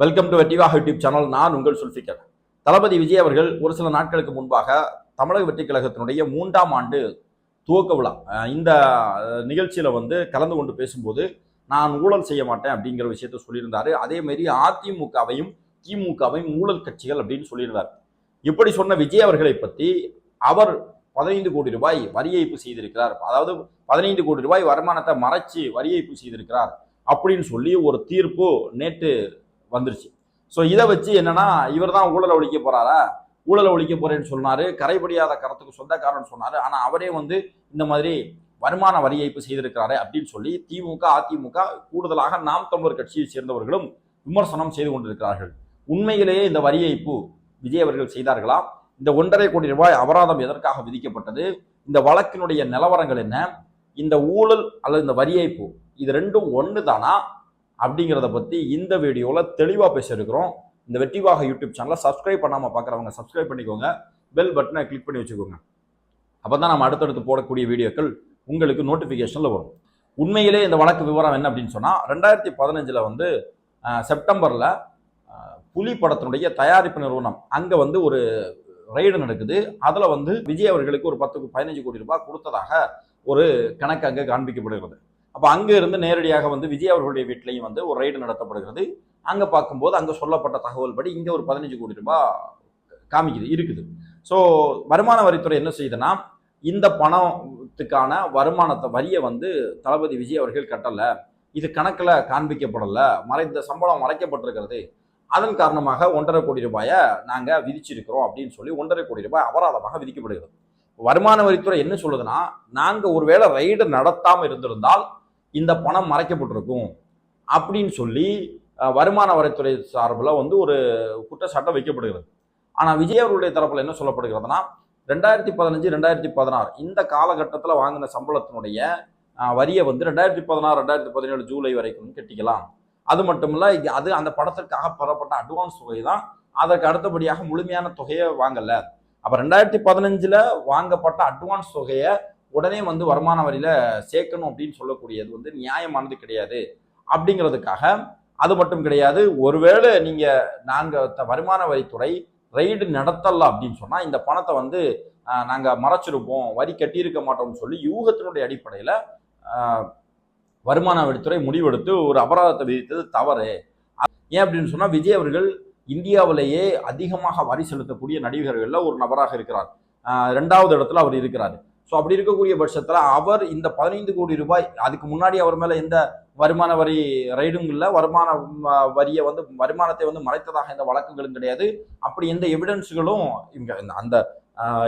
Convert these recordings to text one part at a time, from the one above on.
Welcome to வெற்றிவாக YouTube channel நான் உங்கள் சுல்ஃபிகர் தளபதி விஜய் அவர்கள் ஒரு சில நாட்களுக்கு முன்பாக தமிழக வெற்றி கழகத்தினுடைய மூன்றாம் ஆண்டு துவக்க விழா இந்த நிகழ்ச்சியில் வந்து கலந்து கொண்டு பேசும்போது நான் ஊழல் செய்ய மாட்டேன் அப்படிங்கிற விஷயத்த சொல்லியிருந்தாரு. அதே அதிமுகவையும் திமுகவையும் ஊழல் கட்சிகள் அப்படின்னு சொல்லியிருந்தார். இப்படி சொன்ன விஜய் அவர்களை பற்றி அவர் பதினைந்து கோடி ரூபாய் வரி ஏய்ப்பு செய்திருக்கிறார். அதாவது பதினைந்து கோடி ரூபாய் வருமானத்தை மறைச்சு வரி ஏய்ப்பு செய்திருக்கிறார் அப்படின்னு சொல்லி ஒரு தீர்ப்பு நேற்று வந்துருச்சு. ஸோ இதை வச்சு என்னன்னா இவர் தான் ஊழலை ஒழிக்க போறாரா? ஊழலை ஒழிக்க போறேன்னு சொன்னாரு. கரைபடியாத கரத்துக்கு சொந்தக்காரன் சொன்னாரு. ஆனால் அவரே வந்து இந்த மாதிரி வருமான வரி ஏய்ப்பு செய்திருக்கிறாரு அப்படின்னு சொல்லி திமுக அதிமுக கூடுதலாக நாம் தமிழர் கட்சியை சேர்ந்தவர்களும் விமர்சனம் செய்து கொண்டிருக்கிறார்கள். உண்மையிலேயே இந்த வரி ஏய்ப்பு விஜய் அவர்கள் செய்தார்களா? இந்த ஒன்றரை கோடி ரூபாய் அபராதம் எதற்காக விதிக்கப்பட்டது? இந்த வழக்கினுடைய நிலவரங்கள் என்ன? இந்த ஊழல் அல்லது இந்த வரி ஏய்ப்பு இது ரெண்டும் ஒன்று தானா அப்படிங்கிறத பற்றி இந்த வீடியோவில் தெளிவாக பேசியிருக்கிறோம். இந்த வெற்றிவாக யூடியூப் சேனலை சப்ஸ்கிரைப் பண்ணாமல் பார்க்குறவங்க சப்ஸ்கிரைப் பண்ணிக்கோங்க. பெல் பட்டனை கிளிக் பண்ணி வச்சுக்கோங்க. அப்போ தான் நம்ம அடுத்தடுத்து போடக்கூடிய வீடியோக்கள் உங்களுக்கு நோட்டிஃபிகேஷனில் வரும். உண்மையிலே இந்த வழக்கு விவரம் என்ன அப்படின்னு சொன்னால் ரெண்டாயிரத்தி பதினஞ்சில் வந்து செப்டம்பரில் புலி படத்தினுடைய தயாரிப்பு நிறுவனம் அங்கே வந்து ஒரு ரைடு நடக்குது. அதில் வந்து விஜய் அவர்களுக்கு ஒரு பத்து பதினஞ்சு கோடி ரூபாய் கொடுத்ததாக ஒரு கணக்கு அங்கே காண்பிக்கப்படுகிறது. அப்போ அங்கே இருந்து நேரடியாக வந்து விஜய் அவர்களுடைய வீட்லையும் வந்து ஒரு ரைடு நடத்தப்படுகிறது. அங்கே பார்க்கும்போது அங்கே சொல்லப்பட்ட தகவல் படி இங்கே ஒரு பதினஞ்சு கோடி ரூபாய் காமிக்குது இருக்குது. ஸோ வருமான வரித்துறை என்ன செய்யுதுன்னா இந்த பணத்துக்கான வருமானத்தை வரியை வந்து தளபதி விஜய் அவர்கள் கட்டலை. இது கணக்கில் காண்பிக்கப்படலை. மறைந்த சம்பளம் மறைக்கப்பட்டிருக்கிறது. அதன் காரணமாக ஒன்றரை கோடி ரூபாயை நாங்கள் விதிச்சிருக்கிறோம் அப்படின்னு சொல்லி ஒன்றரை கோடி ரூபாய் அபராதமாக விதிக்கப்படுகிறது. வருமான வரித்துறை என்ன சொல்லுதுன்னா நாங்கள் ஒருவேளை ரைடு நடத்தாமல் இருந்திருந்தால் இந்த பணம் மறைக்கப்பட்டிருக்கும் அப்படின்னு சொல்லி வருமான வரித்துறை சார்பில் வந்து ஒரு குற்றச்சாட்டை வைக்கப்படுகிறது. ஆனால் விஜய் அவருடைய தரப்பில் என்ன சொல்லப்படுகிறதுனா ரெண்டாயிரத்தி பதினஞ்சு ரெண்டாயிரத்தி பதினாறு இந்த காலகட்டத்தில் வாங்கின சம்பளத்தினுடைய வரியை வந்து ரெண்டாயிரத்தி பதினாறு ரெண்டாயிரத்தி பதினேழு ஜூலை வரைக்கும் கட்டிக்கலாம். அது மட்டும் இல்லை அது அந்த படத்திற்காக பெறப்பட்ட அட்வான்ஸ் தொகை தான் அதற்கு அடுத்தபடியாக முழுமையான தொகையை வாங்கலை. அப்போ ரெண்டாயிரத்தி பதினஞ்சில் வாங்கப்பட்ட அட்வான்ஸ் தொகையை உடனே வந்து வருமான வரியில சேர்க்கணும் அப்படின்னு சொல்லக்கூடியது வந்து நியாயமானது கிடையாது. அப்படிங்கிறதுக்காக அது மட்டும் கிடையாது. ஒருவேளை நீங்க நாங்க த- வருமான வரித்துறை ரைடு நடத்தல அப்படின்னு சொன்னா இந்த பணத்தை வந்து நாங்கள் நாங்க மறைச்சிருப்போம் வரி கட்டியிருக்க மாட்டோம்னு சொல்லி யூகத்தினுடைய அடிப்படையில வருமான வரித்துறை முடிவெடுத்து ஒரு அபராதத்தை விதித்தது தவறு. ஏன் அப்படின்னு சொன்னா விஜய் அவர்கள் இந்தியாவிலேயே அதிகமாக வரி செலுத்தக்கூடிய நடிகர்களில் ஒரு நபராக இருக்கிறார். ரெண்டாவது இடத்துல அவர் இருக்கிறார். ஸோ அப்படி இருக்கக்கூடிய பட்சத்தில் அவர் இந்த பதினைந்து கோடி ரூபாய் அதுக்கு முன்னாடி அவர் மேலே எந்த வருமான வரி ரைடும் இல்லை வருமான வரியை வந்து வருமானத்தை வந்து மறைத்ததாக எந்த வழக்குகளும் கிடையாது. அப்படி எந்த எவிடன்ஸுகளும் இங்கே இந்த- அந்த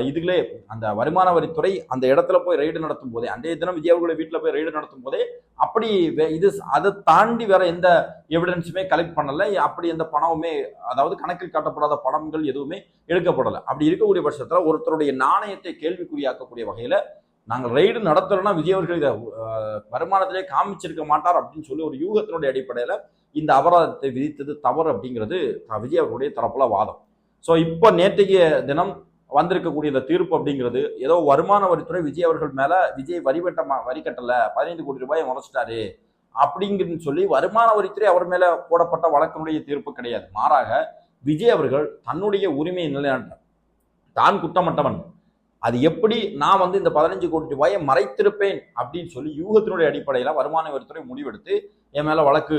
இதுகளே அந்த வருமான வரித்துறை அந்த இடத்துல போய் ரைடு நடத்தும் போதே அன்றைய தினம் விஜய் அவர்களுடைய வீட்டில் போய் ரைடு நடத்தும் போதே அப்படி வே- இது அதை தாண்டி வேற எந்த எவிடன்ஸுமே கலெக்ட் பண்ணலை. அப்படி எந்த பணமுமே அதாவது கணக்கில் காட்டப்படாத பணங்கள் எதுவுமே எடுக்கப்படலை. அப்படி இருக்கக்கூடிய பட்சத்தில் ஒருத்தருடைய நாணயத்தை கேள்விக்குறியாக்கக்கூடிய வகையில் நாங்கள் ரைடு நடத்துறோம்னா விஜய் அவர்கள் இதை வருமானத்திலே காமிச்சிருக்க மாட்டார் அப்படின்னு சொல்லி ஒரு யூகத்தினுடைய அடிப்படையில் இந்த அபராதத்தை விதித்தது தவறு அப்படிங்கிறது விஜய் அவர்களுடைய தரப்புல வாதம். ஸோ இப்போ நேற்றைய தினம் வந்திருக்கக்கூடிய இந்த தீர்ப்பு அப்படிங்கிறது ஏதோ வருமான வரித்துறை விஜய் அவர்கள் மேலே விஜய் வரி வெட்டமா வரி கட்டலை பதினைந்து கோடி ரூபாயை முறைச்சிட்டாரு அப்படிங்கிறது சொல்லி வருமான வரித்துறை அவர் மேலே போடப்பட்ட வழக்கினுடைய தீர்ப்பு கிடையாது. மாறாக விஜய் அவர்கள் தன்னுடைய உரிமையை நிலைநாட்டார் தான் குட்டமட்டவன் அது எப்படி நான் வந்து இந்த பதினஞ்சு கோடி ரூபாயை மறைத்திருப்பேன் அப்படின்னு சொல்லி யூகத்தினுடைய அடிப்படையில் வருமான வரித்துறை முடிவெடுத்து என் மேலே வழக்கு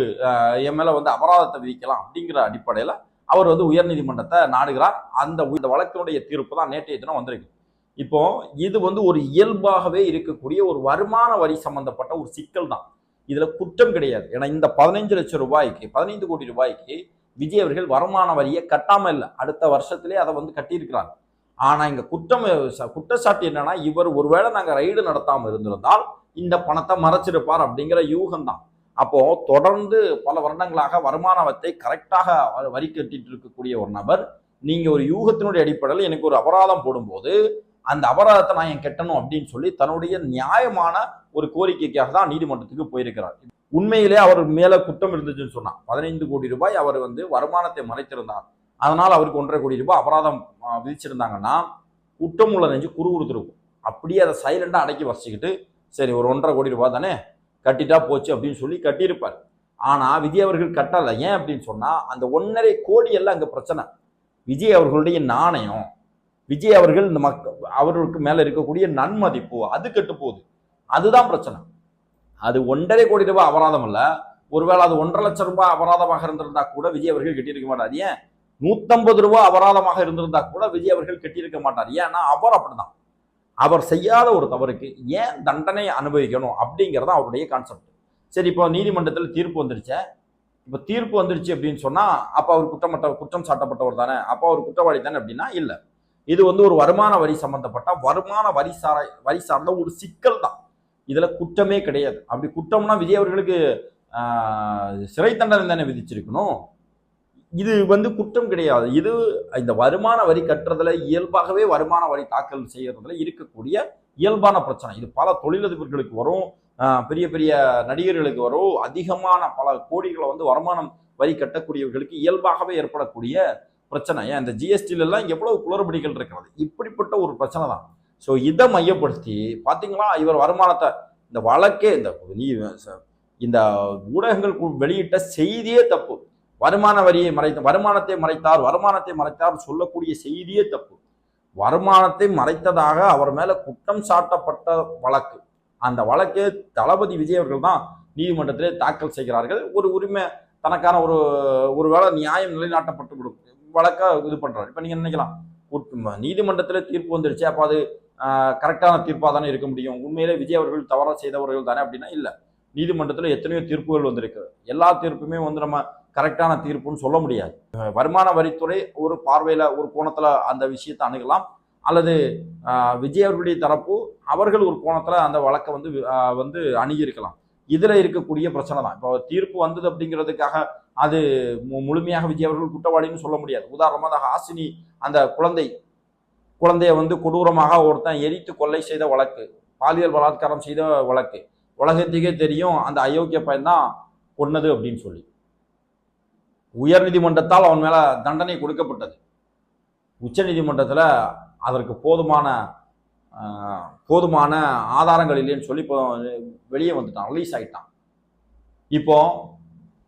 என் மேலே வந்து அபராதத்தை விதிக்கலாம் அப்படிங்கிற அடிப்படையில் அவர் வந்து உயர்நீதிமன்றத்தை நாடுகிறார். அந்த இந்த வழக்கினுடைய தீர்ப்பு தான் நேற்றைய தினம் வந்திருக்கு. இப்போ இது வந்து ஒரு இயல்பாகவே இருக்கக்கூடிய ஒரு வருமான வரி சம்பந்தப்பட்ட ஒரு சிக்கல் தான். இதுல குற்றம் கிடையாது. ஏன்னா இந்த பதினைஞ்சு லட்சம் ரூபாய்க்கு பதினைந்து கோடி ரூபாய்க்கு விஜய் அவர்கள் வருமான வரியை கட்டாம இல்லை. அடுத்த வருஷத்திலே அதை வந்து கட்டியிருக்கிறாங்க ஆனா இங்க குற்றம் குற்றச்சாட்டு என்னன்னா இவர் ஒருவேளை நாங்க ரைடு நடத்தாம இருந்திருந்தால் இந்த பணத்தை மறைச்சிருப்பார் அப்படிங்கிற யூகம் தான் அப்போ தொடர்ந்து பல வருடங்களாக வருமான வத்தை கரெக்டாக வ- வரி கட்டிட்டு இருக்கக்கூடிய ஒரு நபர் நீங்க ஒரு யூகத்தினுடைய அடிப்படையில் எனக்கு ஒரு அபராதம் போடும்போது அந்த அபராதத்தை நான் ஏன் கட்டணும் அப்படின்னு சொல்லி தன்னுடைய நியாயமான ஒரு கோரிக்கைக்காக தான் நீதிமன்றத்துக்கு போயிருக்கிறார். உண்மையிலே அவர் மேல குற்றம் இருந்துச்சுன்னு சொன்னா பதினைந்து கோடி ரூபாய் அவர் வந்து வருமானத்தை மறைத்திருந்தார். அதனால் அவருக்கு ஒன்றரை கோடி ரூபாய் அபராதம் விதிச்சிருந்தாங்கன்னா குற்றம் உள்ள நெஞ்சு குறு கொடுத்துருக்கும் அப்படியே அதை சைலண்டாக அடக்கி வசிச்சுக்கிட்டு சரி ஒரு ஒன்றரை கோடி ரூபாய் தானே கட்டிட்டா போச்சு அப்படின்னு சொல்லி கட்டியிருப்பார். ஆனால் விஜய் அவர்கள் கட்டலை. ஏன் அப்படின்னு சொன்னால் அந்த ஒன்றரை கோடி எல்லாம் அங்கே பிரச்சனை. விஜய் அவர்களுடைய நாணயம் விஜய் அவர்கள் இந்த மக்க அவர்களுக்கு மேலே இருக்கக்கூடிய நன்மதிப்பு அது கெட்டு போகுது. அதுதான் பிரச்சனை. அது ஒன்றரை கோடி ரூபாய் அபராதம் இல்லை. ஒருவேளை அது ஒன்றரை லட்சம் ரூபாய் அபராதமாக இருந்திருந்தா கூட விஜய் அவர்கள் கட்டியிருக்க மாட்டார். ஏன்? நூற்றம்பது ரூபாய் அபராதமாக இருந்திருந்தா கூட விஜய் அவர்கள் கட்டியிருக்க மாட்டார். ஏன்னா அவர் அப்படிதான் அவர் செய்யாத ஒரு தவறுக்கு ஏன் தண்டனை அனுபவிக்கணும் அப்படிங்கிறது அவருடைய கான்செப்ட் சரி இப்போ நீதிமன்றத்தில் தீர்ப்பு வந்துருச்சே. இப்போ தீர்ப்பு வந்துருச்சு அப்படின்னு சொன்னால் அப்போ அவர் குற்றமற்ற குற்றம் சாட்டப்பட்டவர் தானே. அப்போ அவர் குற்றவாளி தானே அப்படின்னா இல்லை. இது வந்து ஒரு வருமான வரி சம்பந்தப்பட்ட வருமான வரி சார வரி சார்ந்த ஒரு சிக்கல் தான். இதில் குற்றமே கிடையாது. அப்படி குற்றம்னா விஜய் அவர்களுக்கு சிறை தண்டனை தானே விதிச்சிருக்கணும். இது வந்து குற்றம் கிடையாது. இது இந்த வருமான வரி கட்டுறதுல இயல்பாகவே வருமான வரி தாக்கல் செய்யறதுல இருக்கக்கூடிய இயல்பான பிரச்சனை. இது பல தொழிலதிபர்களுக்கு வரும். பெரிய பெரிய நடிகர்களுக்கு வரும். அதிகமான பல கோடிகளை வந்து வருமானம் வரி கட்டக்கூடியவர்களுக்கு இயல்பாகவே ஏற்படக்கூடிய பிரச்சனை. ஏன்? இந்த ஜிஎஸ்டிலெல்லாம் எவ்வளவு குளறுபடிகள் இருக்கிறது? இப்படிப்பட்ட ஒரு பிரச்சனை தான். ஸோ இதை மையப்படுத்தி பார்த்தீங்களா இவர் வருமானத்தை இந்த வழக்கே இந்த இந்த ஊடகங்கள் வெளியிட்ட செய்தியே தப்பு. வருமான வரியை மறைத்த வருமானத்தை மறைத்தார் வருமானத்தை மறைத்தார் சொல்லக்கூடிய செய்தியே தப்பு. வருமானத்தை மறைத்ததாக அவர் மேல குற்றம் சாட்டப்பட்ட வழக்கு. அந்த வழக்கே தளபதி விஜய் அவர்கள் தான் நீதிமன்றத்திலே தாக்கல் செய்கிறார்கள். ஒரு உரிமை தனக்கான ஒரு ஒருவேளை நியாயம் நிலைநாட்டப்பட்டு கொடுக்கும் வழக்கை இது பண்றாரு. இப்ப நீங்க நினைக்கலாம் உட்- நீதிமன்றத்தில் தீர்ப்பு வந்துருச்சு அப்போ அது கரெக்டான தீர்ப்பாக தானே இருக்க முடியும். உண்மையிலே விஜய் அவர்கள் தவறாக செய்தவர்கள் தானே அப்படின்னா இல்லை. நீதிமன்றத்தில் எத்தனையோ தீர்ப்புகள் வந்திருக்கு. எல்லா தீர்ப்புமே வந்து நம்ம கரெக்டான தீர்ப்புன்னு சொல்ல முடியாது. வருமான வரித்துறை ஒரு பார்வையில் ஒரு கோணத்தில் அந்த விஷயத்தை அணுகலாம். அல்லது விஜயவர்களுடைய விஜய் அவர்களுடைய தரப்பு அவர்கள் ஒரு கோணத்தில் அந்த வழக்கை வந்து வந்து அணுகியிருக்கலாம். இதில் இருக்கக்கூடிய பிரச்சனை தான். இப்போ தீர்ப்பு வந்தது அப்படிங்கிறதுக்காக அது மு- முழுமையாக விஜய் அவர்கள் குற்றவாளின்னு சொல்ல முடியாது. உதாரணமாக அந்த ஹாசினி அந்த குழந்தை குழந்தைய வந்து கொடூரமாக ஒருத்தன் எரித்து கொலை செய்த வழக்கு பாலியல் பலாத்காரம் செய்த வழக்கு உலகத்துக்கே தெரியும் அந்த அயோக்கிய பையன் தான் கொன்னது அப்படின்னு சொல்லி. உயர் நீதிமன்றத்தால் அவன் மேலே தண்டனை கொடுக்கப்பட்டது. உச்ச நீதிமன்றத்தில் அதற்கு போதுமான போதுமான ஆதாரங்கள் இல்லைன்னு சொல்லி இப்போ வெளியே வந்துட்டான் ரிலீஸ் ஆகிட்டான் இப்போ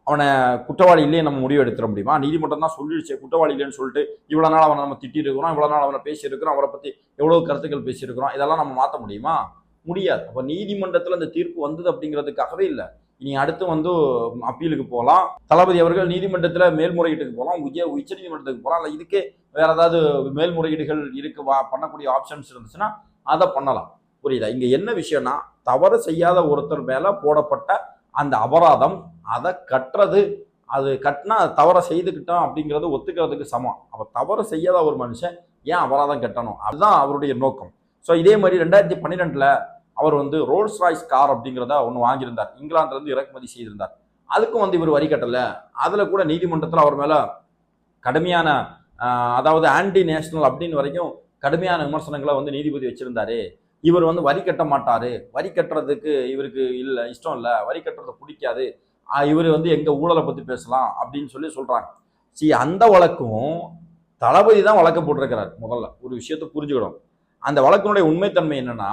அவனை குற்றவாளி இல்லையே நம்ம முடிவு எடுத்துட முடியுமா? நீதிமன்றம் தான் சொல்லிடுச்சு குற்றவாளி இல்லைன்னு சொல்லிட்டு இவ்வளோ நாள் அவனை நம்ம திட்டிருக்கிறோம் இவ்வளோ நாள் அவனை பேசியிருக்கிறோம் அவரை பற்றி எவ்வளோ கருத்துக்கள் பேசியிருக்கிறோம் இதெல்லாம் நம்ம மாற்ற முடியுமா? முடியாது. அப்போ நீதிமன்றத்தில் அந்த தீர்ப்பு வந்தது அப்படிங்கிறதுக்காகவே இல்லை. இனி அடுத்து வந்து அப்பீலுக்கு போகலாம் தளபதி அவர்கள் நீதிமன்றத்தில் மேல்முறையீட்டுக்கு போகலாம் உய உச்ச நீதிமன்றத்துக்கு போகலாம் இல்லை இதுக்கே வேற ஏதாவது மேல்முறையீடுகள் இருக்கு வா பண்ணக்கூடிய ஆப்ஷன்ஸ் இருந்துச்சுன்னா அதை பண்ணலாம். புரியுதா? இங்கே என்ன விஷயம்னா தவறு செய்யாத ஒருத்தர் மேலே போடப்பட்ட அந்த அபராதம் அதை கட்டுறது அது கட்டினா தவறை செய்துக்கிட்டோம் அப்படிங்கிறது ஒத்துக்கிறதுக்கு சமம். அப்போ தவறு செய்யாத ஒரு மனுஷன் ஏன் அபராதம் கட்டணும்? அதுதான் அவருடைய நோக்கம். ஸோ இதே மாதிரி ரெண்டாயிரத்தி பன்னிரெண்டில் அவர் வந்து ரோல்ஸ் ராய்ஸ் கார் அப்படிங்கிறத ஒன்று வாங்கியிருந்தார். இங்கிலாந்துலேருந்து இறக்குமதி செய்திருந்தார். அதுக்கும் வந்து இவர் வரி கட்டலை. அதில் கூட நீதிமன்றத்தில் அவர் மேலே கடுமையான அதாவது ஆன்டி நேஷனல் அப்படின்னு வரைக்கும் கடுமையான விமர்சனங்களை வந்து நீதிபதி வச்சுருந்தாரு. இவர் வந்து வரி கட்ட மாட்டார். வரி கட்டுறதுக்கு இவருக்கு இல்லை இஷ்டம் இல்லை. வரி கட்டுறது பிடிக்காது. இவர் வந்து எங்கள் ஊழலை பற்றி பேசலாம் அப்படின்னு சொல்லி சொல்கிறாங்க சி அந்த வழக்கும் தளபதி தான் வழக்கு போட்டிருக்கிறார் முதல்ல. ஒரு விஷயத்தை புரிஞ்சுக்கணும். அந்த வழக்கினுடைய உண்மைத்தன்மை என்னென்னா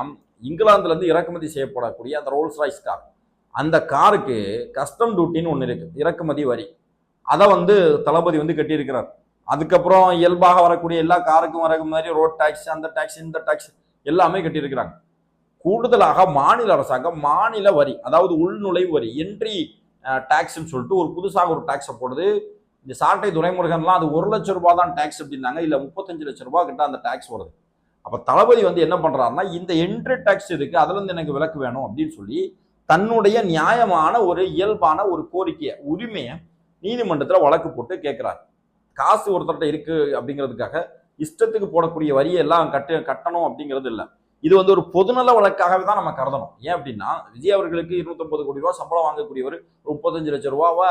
இங்கிலாந்துலேருந்து இறக்குமதி செய்யப்படக்கூடிய அந்த ரோல்ஸ் ராய்ஸ் கார் அந்த காருக்கு கஸ்டம் டியூட்டின்னு ஒன்று இருக்குது இறக்குமதி வரி. அதை வந்து தளபதி வந்து கட்டியிருக்கிறார். அதுக்கப்புறம் இயல்பாக வரக்கூடிய எல்லா காருக்கும் வர மாதிரி ரோட் டேக்ஸ் அந்த டேக்ஸ் இந்த டேக்ஸ் எல்லாமே கட்டியிருக்கிறாங்க. கூடுதலாக மாநில அரசாங்கம் மாநில வரி அதாவது உள்நுழைவு வரி என்ட்ரி டேக்ஸ்ன்னு சொல்லிட்டு ஒரு புதுசாக ஒரு டேக்ஸை போடுது. இந்த சாட்டை துறைமுருகன்லாம் அது ஒரு லட்சம் ரூபாய் தான் டேக்ஸ் அப்படின்னாங்க. இல்லை முப்பத்தஞ்சு லட்ச ரூபாய் கிட்ட அந்த டேக்ஸ் வருது. அப்போ தளபதி வந்து என்ன பண்ணுறாருன்னா இந்த என்ட்ரி டேக்ஸ் இருக்குது அதுலேருந்து எனக்கு விலக்கு வேணும் அப்படின்னு சொல்லி தன்னுடைய நியாயமான ஒரு இயல்பான ஒரு கோரிக்கையை உரிமையை நீதிமன்றத்தில் வழக்கு போட்டு கேட்குறாரு காசு ஒருத்தர்கிட்ட இருக்குது அப்படிங்கிறதுக்காக இஷ்டத்துக்கு போடக்கூடிய வரியை எல்லாம் கட்ட கட்டணும் அப்படிங்கிறது இல்லை. இது வந்து ஒரு பொதுநல வழக்காகவே தான் நம்ம கருதணும். ஏன் அப்படின்னா விஜய் அவர்களுக்கு இருநூத்தம்பது கோடி ரூபா சம்பளம் வாங்கக்கூடியவர் முப்பத்தஞ்சு லட்சம் ரூபாவை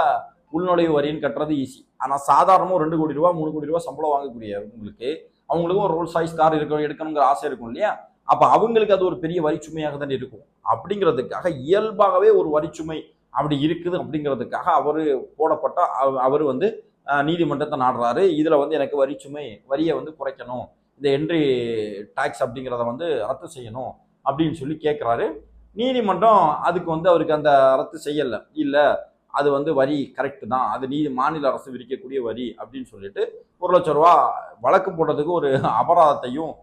உள்நுழைவு வரின்னு கட்டுறது ஈஸி ஆனால் சாதாரணமாக ரெண்டு கோடி ரூபா மூணு கோடி ரூபா சம்பளம் வாங்கக்கூடியவங்களுக்கு அவங்களுக்கும் ஒரு ரோல் சாய்ஸ் கார் இருக்க எடுக்கணுங்கிற ஆசை இருக்கும் இல்லையா? அப்போ அவங்களுக்கு அது ஒரு பெரிய வரிச்சுமையாக தான் இருக்கும். அப்படிங்கிறதுக்காக இயல்பாகவே ஒரு வரிச்சுமை அப்படி இருக்குது அப்படிங்கிறதுக்காக அவர் போடப்பட்ட அவர் வந்து நீதிமன்றத்தை நாடுறாரு. இதில் வந்து எனக்கு வரிச்சுமை வரியை வந்து குறைக்கணும். இந்த என்ட்ரி டேக்ஸ் அப்படிங்கிறத வந்து ரத்து செய்யணும் அப்படின்னு சொல்லி கேட்குறாரு நீதிமன்றம் அதுக்கு வந்து அவருக்கு அந்த ரத்து செய்யலை. இல்லை அது வந்து வரி கரெக்டு தான். அது நீ மாநில அரசு விரிக்கக்கூடிய வரி அப்படின்னு சொல்லிட்டு ஒரு லட்ச ரூபா வழக்கு போடுறதுக்கு ஒரு அபராதத்தையும்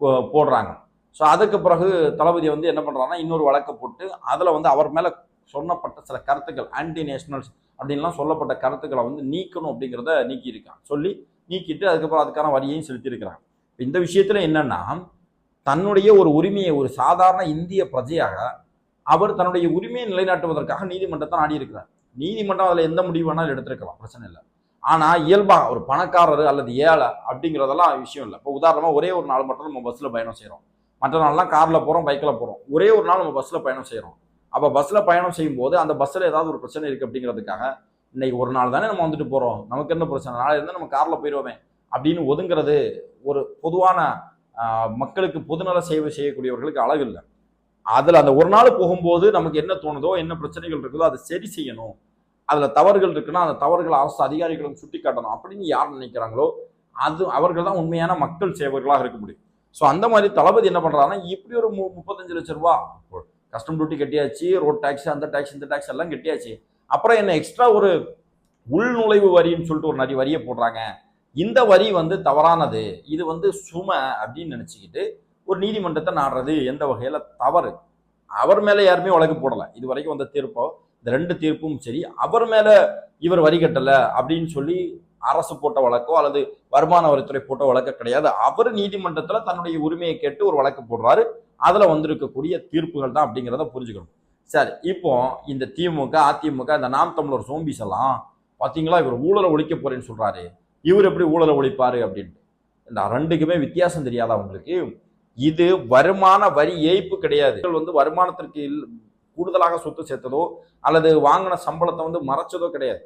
போ- போடுறாங்க. ஸோ அதுக்கு பிறகு தளபதி வந்து என்ன பண்ணுறாங்கன்னா இன்னொரு வழக்கு போட்டு அதில் வந்து அவர் மேலே சொன்னப்பட்ட சில கருத்துக்கள் ஆன்டி நேஷனல்ஸ் அப்படின்லாம் சொல்லப்பட்ட கருத்துக்களை வந்து நீக்கணும் அப்படிங்கிறத நீக்கியிருக்காங்க. சொல்லி நீக்கிட்டு அதுக்கப்புறம் அதுக்கான வரியையும் செலுத்தியிருக்கிறாங்க. இந்த விஷயத்தில் என்னென்னா தன்னுடைய ஒரு உரிமையை ஒரு சாதாரண இந்திய பிரஜையாக அவர் தன்னுடைய உரிமையை நிலைநாட்டுவதற்காக நீதிமன்றத்தை நாடியிருக்கிறார். நீதிமன்றம் அதில் எந்த முடிவு வேணாலும் எடுத்திருக்கலாம் பிரச்சனை இல்லை. ஆனால் இயல்பாக ஒரு பணக்காரர் அல்லது ஏழை அப்படிங்கிறதெல்லாம் விஷயம் இல்லை. இப்போ உதாரணமாக ஒரே ஒரு நாள் மட்டும் நம்ம பஸ்ஸில் பயணம் செய்கிறோம் மற்ற நாள்லாம் காரில் போகிறோம் பைக்கில் போகிறோம் ஒரே ஒரு நாள் நம்ம பஸ்ஸில் பயணம் செய்கிறோம் அப்போ பஸ்ஸில் பயணம் செய்யும்போது அந்த பஸ்ஸில் ஏதாவது ஒரு பிரச்சனை இருக்குது அப்படிங்கிறதுக்காக இன்னைக்கு ஒரு நாள் தானே நம்ம வந்துட்டு போகிறோம் நமக்கு என்ன பிரச்சனை? நாளை இருந்தால் நம்ம காரில் போயிடுவோமே அப்படின்னு ஒதுங்கிறது ஒரு பொதுவான மக்களுக்கு பொதுநல சேவை செய்யக்கூடியவர்களுக்கு அழகு இல்லை. அதில் அந்த ஒரு நாள் போகும்போது நமக்கு என்ன தோணுதோ என்ன பிரச்சனைகள் இருக்குதோ அதை சரி செய்யணும். அதில் தவறுகள் இருக்குன்னா அந்த தவறுகளை அரசு அதிகாரிகளும் சுட்டி காட்டணும் அப்படின்னு யார் நினைக்கிறாங்களோ அது அவர்கள் தான் உண்மையான மக்கள் சேவர்களாக இருக்க முடியும். ஸோ அந்த மாதிரி தளபதி என்ன பண்ணுறாங்கன்னா இப்படி ஒரு மு முப்பத்தஞ்சு லட்ச ரூபா கஸ்டம் டியூட்டி கட்டியாச்சு ரோட் டேக்ஸ் அந்த டேக்ஸ் இந்த டேக்ஸ் எல்லாம் கட்டியாச்சு. அப்புறம் என்ன எக்ஸ்ட்ரா ஒரு உள்நுழைவு வரின்னு சொல்லிட்டு ஒரு நிறைய வரியை போடுறாங்க. இந்த வரி வந்து தவறானது. இது வந்து சுமை அப்படின்னு நினச்சிக்கிட்டு ஒரு நீதிமன்றத்தை நாடுறது. எந்த வகையில் தவறு? அவர் மேலே யாருமே வழக்கு போடலை. இது வரைக்கும் வந்த தீர்ப்போ இந்த ரெண்டு தீர்ப்பும் சரி அவர் மேலே இவர் வரி கட்டலை அப்படின்னு சொல்லி அரசு போட்ட வழக்கோ அல்லது வருமான வரித்துறை போட்ட வழக்கோ கிடையாது. அவர் நீதிமன்றத்தில் தன்னுடைய உரிமையை கேட்டு ஒரு வழக்கு போடுறாரு. அதில் வந்திருக்கக்கூடிய தீர்ப்புகள் தான் அப்படிங்கிறத புரிஞ்சுக்கணும். சரி இப்போ இந்த திமுக அதிமுக இந்த நாம் தமிழர் சோம்பிஸ் எல்லாம் பார்த்தீங்களா இவர் ஊழலை ஒழிக்க போறேன்னு சொல்றாரு. இவர் எப்படி ஊழலை ஒழிப்பாரு அப்படின்ட்டு. இந்த ரெண்டுக்குமே வித்தியாசம் தெரியாதா உங்களுக்கு இது வருமான வரி ஏய்ப்பு கிடையாது. வந்து வருமானத்திற்கு கூடுதலாக சொத்து சேர்த்ததோ அல்லது வாங்கின சம்பளத்தை வந்து மறைச்சதோ கிடையாது.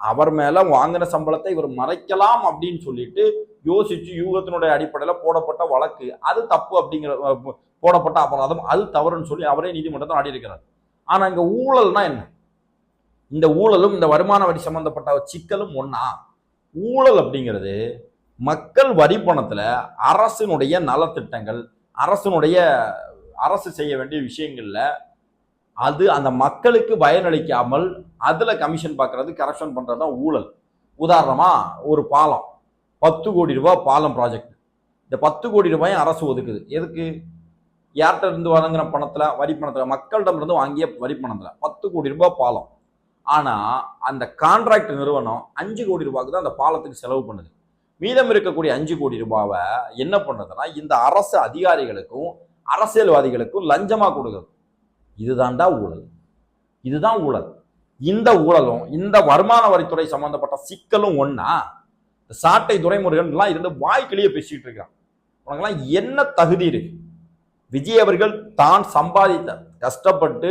அவர் மேல வாங்கின சம்பளத்தை இவர் மறைக்கலாம் அப்படின்னு சொல்லிட்டு யோசிச்சு யூகத்தினுடைய அடிப்படையில் போடப்பட்ட வழக்கு. அது தப்பு அப்படிங்கிற போடப்பட்ட அபராதம். அது தவறுன்னு சொல்லி அவரே நீதிமன்றத்தை நாடி இருக்கிறார் ஆனா இங்க ஊழல்னா என்ன? இந்த ஊழலும் இந்த வருமான வரி சம்பந்தப்பட்ட சிக்கலும் ஒன்றா ஊழல் அப்படிங்கிறது மக்கள் வரி பணத்துல அரசினுடைய நலத்திட்டங்கள் அரசினுடைய அரசு செய்ய வேண்டிய விஷயங்கள்ல அது அந்த மக்களுக்கு பயனளிக்காமல் அதில் கமிஷன் பார்க்கறது கரப்ஷன் பண்ணுறது தான் ஊழல். உதாரணமாக ஒரு பாலம். பத்து கோடி ரூபாய் பாலம் ப்ராஜெக்ட் இந்த பத்து கோடி ரூபாயும் அரசு ஒதுக்குது. எதுக்கு? யார்கிட்ட இருந்து வழங்குற பணத்தில் வரி பணத்தில்? மக்களிடமிருந்து வாங்கிய வரி பணத்தில். பத்து கோடி ரூபாய் பாலம். ஆனால் அந்த கான்ட்ராக்ட் நிறுவனம் அஞ்சு கோடி ரூபாய்க்கு தான் அந்த பாலத்துக்கு செலவு பண்ணுது. மீதம் இருக்கக்கூடிய அஞ்சு கோடி ரூபாவை என்ன பண்ணுதுன்னா இந்த அரசு அதிகாரிகளுக்கும் அரசியல்வாதிகளுக்கும் லஞ்சமாக கொடுக்குது. இதுதான்டா ஊழல். இதுதான் ஊழல். இந்த ஊழலும் இந்த வருமான வரித்துறை சம்பந்தப்பட்ட சிக்கலும் ஒன்னா இந்த சாட்டை துறைமுருகன்லாம் இருந்து வாய்க்கிலேயே பேசிட்டு இருக்கான். உனக்கெல்லாம் என்ன தகுதி இருக்கு? விஜய் அவர்கள் தான் சம்பாதித்த கஷ்டப்பட்டு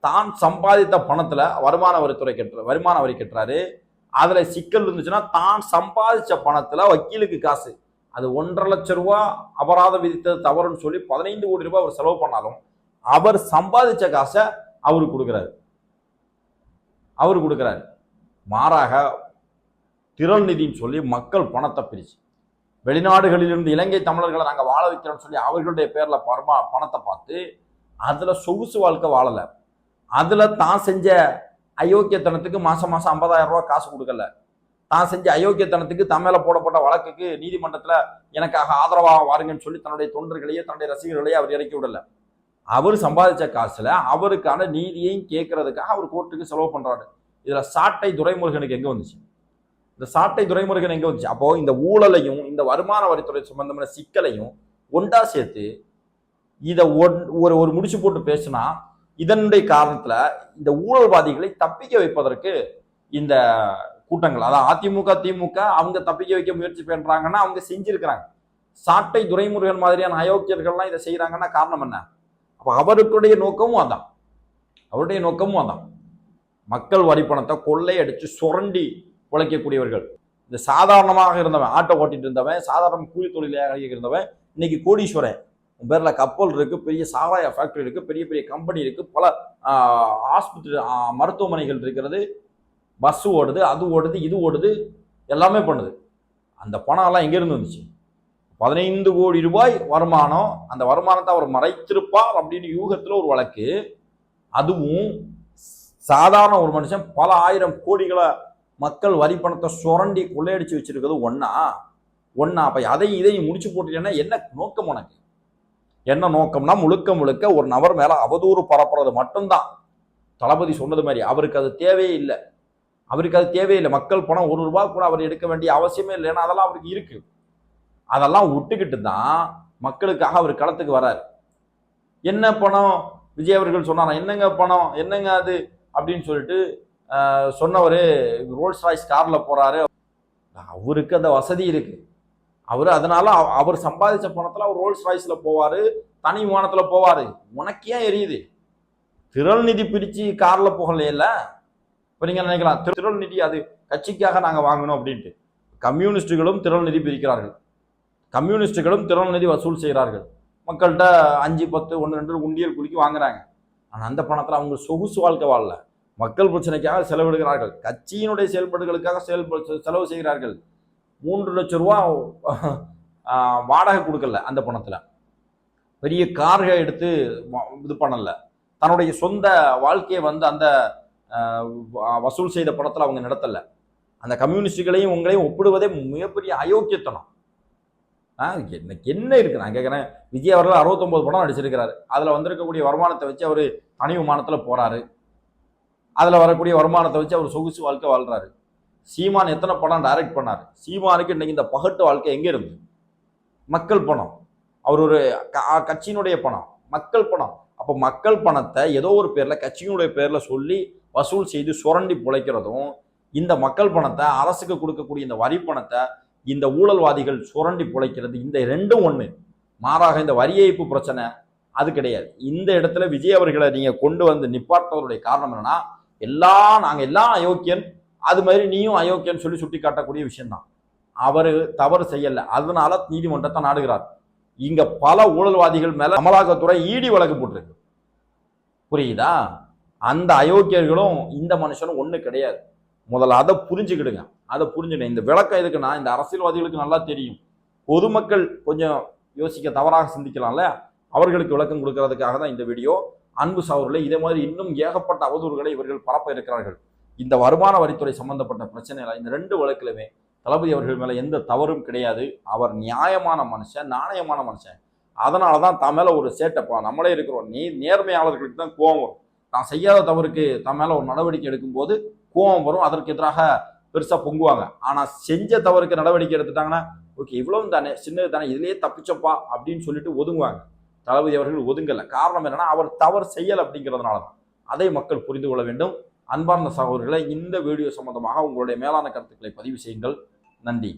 தான் சம்பாதித்த பணத்துல வருமான வரித்துறை கட்டுற வருமான வரி கட்டுறாரு. அதுல சிக்கல் இருந்துச்சுன்னா தான் சம்பாதிச்ச பணத்துல வக்கீலுக்கு காசு. அது ஒன்றரை லட்ச ரூபா அபராதம் விதித்தது தவறுன்னு சொல்லி பதினைந்து கோடி ரூபாய் அவர் செலவு பண்ணாலும் அவர் சம்பாதிச்ச காசை அவரு கொடுக்குறாரு. அவர் கொடுக்குறாரு. மாறாக திரள் நிதின்னு சொல்லி மக்கள் பணத்தை பிரிச்சு. வெளிநாடுகளிலிருந்து இலங்கை தமிழர்களை நாங்கள் வாழ வைக்கிறோம்னு சொல்லி அவர்களுடைய பேரில் பரமா பணத்தை பார்த்து அதில் சொகுசு வாழ்க்கை வாழலை. அதில் தான் செஞ்ச அயோக்கியத்தனத்துக்கு மாதம் மாதம் ஐம்பதாயிரம் ரூபாய் காசு கொடுக்கல. தான் செஞ்ச அயோக்கியத்தனத்துக்கு தன் மேல போடப்பட்ட வழக்குக்கு நீதிமன்றத்தில் எனக்காக ஆதரவாக வாருங்கன்னு சொல்லி தன்னுடைய தொண்டர்களையே தன்னுடைய ரசிகர்களையே அவர் இறக்கி விடலை. அவர் சம்பாதிச்ச காசுல அவருக்கான நீதியையும் கேட்கறதுக்காக அவர் கோர்ட்டுக்கு செலவு பண்றாரு. இதுல சாட்டை துரைமுருகனுக்கு எங்க வந்துச்சு? இந்த சாட்டை துரைமுருகன் எங்க வந்துச்சு? அப்போ இந்த ஊழலையும் இந்த வருமான வரித்துறை சம்பந்தமான சிக்கலையும் ஒன்றா சேர்த்து இதை ஒரு ஒரு முடிச்சு போட்டு பேசினா இதனுடைய காரணத்துல இந்த ஊழல்வாதிகளை தப்பிக்க வைப்பதற்கு இந்த கூட்டங்கள் அதான் அதிமுக திமுக அவங்க தப்பிக்க வைக்க முயற்சி பண்றாங்கன்னா அவங்க செஞ்சிருக்கிறாங்க. சாட்டை துரைமுருகன் மாதிரியான அயோக்கியர்கள்லாம் இதை செய்யறாங்கன்னா காரணம் என்ன? அப்போ அவருக்குடைய நோக்கமும் அதான். அவருடைய நோக்கமும் அதான். மக்கள் வரி பணத்தை சுரண்டி உழைக்கக்கூடியவர்கள். இந்த சாதாரணமாக இருந்தவன் ஆட்டோ ஓட்டிட்டு இருந்தவன் சாதாரண கூலி தொழிலாக இருந்தவன் இன்னைக்கு கோடீஸ்வரன். உன் பேரில் கப்பல் இருக்குது பெரிய சாராய ஃபேக்ட்ரி இருக்குது பெரிய பெரிய கம்பெனி இருக்குது பல ஆஸ்பத்திரி மருத்துவமனைகள் இருக்கிறது. பஸ் ஓடுது அது ஓடுது இது ஓடுது எல்லாமே பண்ணுது. அந்த பணம் எல்லாம் எங்கேருந்து வந்துச்சு? பதினைந்து கோடி ரூபாய் வருமானம் அந்த வருமானத்தை அவர் மறைத்திருப்பார் அப்படின்னு யூகத்தில் ஒரு வழக்கு. அதுவும் சாதாரண ஒரு மனுஷன் பல ஆயிரம் கோடிகளை மக்கள் வரி பணத்தை சுரண்டி கொள்ளையடிச்சு வச்சிருக்கிறது ஒன்றா ஒன்றா அப்போ அதையும் இதையும் முடிச்சு போட்டுட்டேன்னா என்ன நோக்கம் உனக்கு? என்ன நோக்கம்னா முழுக்க முழுக்க ஒரு நபர் மேலே அவதூறு பரப்புறது மட்டும்தான். தளபதி சொன்னது மாதிரி அவருக்கு அது தேவையே இல்லை. அவருக்கு அது தேவையில்லை மக்கள் பணம் ஒரு ரூபா கூட அவர் எடுக்க வேண்டிய அவசியமே இல்லை. ஏன்னா அதெல்லாம் அவருக்கு இருக்குது அதெல்லாம் விட்டுக்கிட்டு தான் மக்களுக்காக அவர் களத்துக்கு வரார். என்ன பணம்? விஜய் அவர்கள் சொன்னாராம் என்னங்க பணம்? என்னங்க அது? அப்படின்னு சொல்லிட்டு சொன்னவர் ரோல்ஸ் ராய்ஸ் காரில் போகிறாரு அவருக்கு அந்த வசதி இருக்குது அவர் அதனால அவ- அவர் சம்பாதிச்ச பணத்தில் அவர் ரோல்ஸ் ராய்ஸில் போவார் தனி விமானத்தில் போவார். உனக்கு ஏன் எரியுது? திரள் நிதி பிரித்து காரில் போகலையில இப்போ நீங்கள் நினைக்கலாம்? திரள் நிதி அது கட்சிக்காக நாங்கள் வாங்கணும் அப்படின்ட்டு. கம்யூனிஸ்டுகளும் திரள் நிதி பிரிக்கிறார்கள். கம்யூனிஸ்டுகளும் திறன் நிதி வசூல் செய்கிறார்கள். மக்கள்கிட்ட அஞ்சு பத்து ஒன்று ரெண்டு உண்டியல் குலுக்கி வாங்குறாங்க. ஆனால் அந்த பணத்தில் அவங்க சொகுசு வாழ்க்கை வாழல. மக்கள் பிரச்சனைக்காக செலவிடுகிறார்கள். கட்சியினுடைய செயல்பாடுகளுக்காக செயல்ப செலவு செய்கிறார்கள். மூன்று லட்சம் ரூபா வாடகை கொடுக்கல அந்த பணத்தில். பெரிய கார்கள் எடுத்து இது பண்ணல. தன்னுடைய சொந்த வாழ்க்கையை வந்து அந்த வசூல் செய்த பணத்தில் அவங்க நடத்தலை. அந்த கம்யூனிஸ்டுகளையும் உங்களையும் ஒப்பிடுவதே மிகப்பெரிய அயோக்கியத்தனம். எனக்கு என்ன இருக்குது நான் கேட்குறேன் விஜய் அவர்கள் அறுபத்தொம்போது படம் நடிச்சிருக்கிறாரு. அதில் வந்திருக்கக்கூடிய வருமானத்தை வச்சு அவர் தனி விமானத்தில் போகிறாரு அதில் வரக்கூடிய வருமானத்தை வச்சு அவர் சொகுசு வாழ்க்கை வாழ்றாரு. சீமான் எத்தனை படம் டைரக்ட் பண்ணார்? சீமானுக்கு இன்றைக்கி இந்த பகட்டு வாழ்க்கை எங்கே இருந்து? மக்கள் பணம். அவர் ஒரு க- கட்சியினுடைய பணம். மக்கள் பணம். அப்போ மக்கள் பணத்தை ஏதோ ஒரு பேரில் கட்சியினுடைய பேரில் சொல்லி வசூல் செய்து சுரண்டி பிழைக்கிறதும் இந்த மக்கள் பணத்தை அரசுக்கு கொடுக்கக்கூடிய இந்த வரி பணத்தை இந்த ஊழல்வாதிகள் சுரண்டி பிழைக்கிறது இந்த ரெண்டும் ஒன்று மாறாக இந்த வரி ஏய்ப்பு பிரச்சனை அது கிடையாது. இந்த இடத்துல விஜய் அவர்களை நீங்கள் கொண்டு வந்து நிப்பாட்டுவதனுடைய காரணம் என்னன்னா எல்லாம் நாங்கள் எல்லாம் அயோக்கியன் அது மாதிரி நீயும் அயோக்கியன்னு சொல்லி சுட்டி காட்டக்கூடிய விஷயம்தான். அவர் தவறு செய்யலை. அதனால நீதிமன்றத்தை நாடுகிறார். இங்க பல ஊழல்வாதிகள் மேல அமலாக்கத்துறை ஈடி வழக்கு போட்டிருக்கு. புரியுதா? அந்த அயோக்கியர்களும் இந்த மனுஷனும் ஒன்றும் கிடையாது. முதல்ல அதை புரிஞ்சுக்கிடுங்க. அதை புரிஞ்சுக்கணும். இந்த விளக்கம் எதுக்குன்னா இந்த அரசியல்வாதிகளுக்கு நல்லா தெரியும். பொதுமக்கள் கொஞ்சம் யோசிக்க தவறாக சிந்திக்கலாம்ல? அவர்களுக்கு விளக்கம் கொடுக்கறதுக்காக தான் இந்த வீடியோ. அன்பு சவர்களே இதே மாதிரி இன்னும் ஏகப்பட்ட அவதூறுகளை இவர்கள் பரப்ப இருக்கிறார்கள். இந்த வருமான வரித்துறை சம்பந்தப்பட்ட பிரச்சனையில இந்த ரெண்டு வழக்கிலுமே தளபதி அவர்கள் மேலே எந்த தவறும் கிடையாது. அவர் நியாயமான மனுஷன் நாணயமான மனுஷன். அதனால தான் தன் மேலே ஒரு சேட்டப்பா. நம்மளே இருக்கிறோம். நீ நேர்மையாளர்களுக்கு தான் கோவம் வரும். நான் செய்யாத தவறுக்கு தன் மேலே ஒரு நடவடிக்கை எடுக்கும்போது கோவம் வரும். அதற்கு எதிராக பெருசாக பொங்குவாங்க. ஆனால் செஞ்ச தவறுக்கு நடவடிக்கை எடுத்துட்டாங்கன்னா ஓகே இவ்வளவு தானே சின்னது தானே இதுலேயே தப்பிச்சப்பா அப்படின்னு சொல்லிட்டு ஒதுங்குவாங்க. தளபதி அவர்கள் ஒதுங்கலை. காரணம் என்னன்னா அவர் தவறு செய்யல் அப்படிங்கிறதுனால தான். அதை மக்கள் புரிந்து கொள்ள வேண்டும். அன்பார்ந்த சகோதரர்களை இந்த வீடியோ சம்பந்தமாக உங்களுடைய மேலான கருத்துக்களை பதிவு செய்யுங்கள். நன்றி.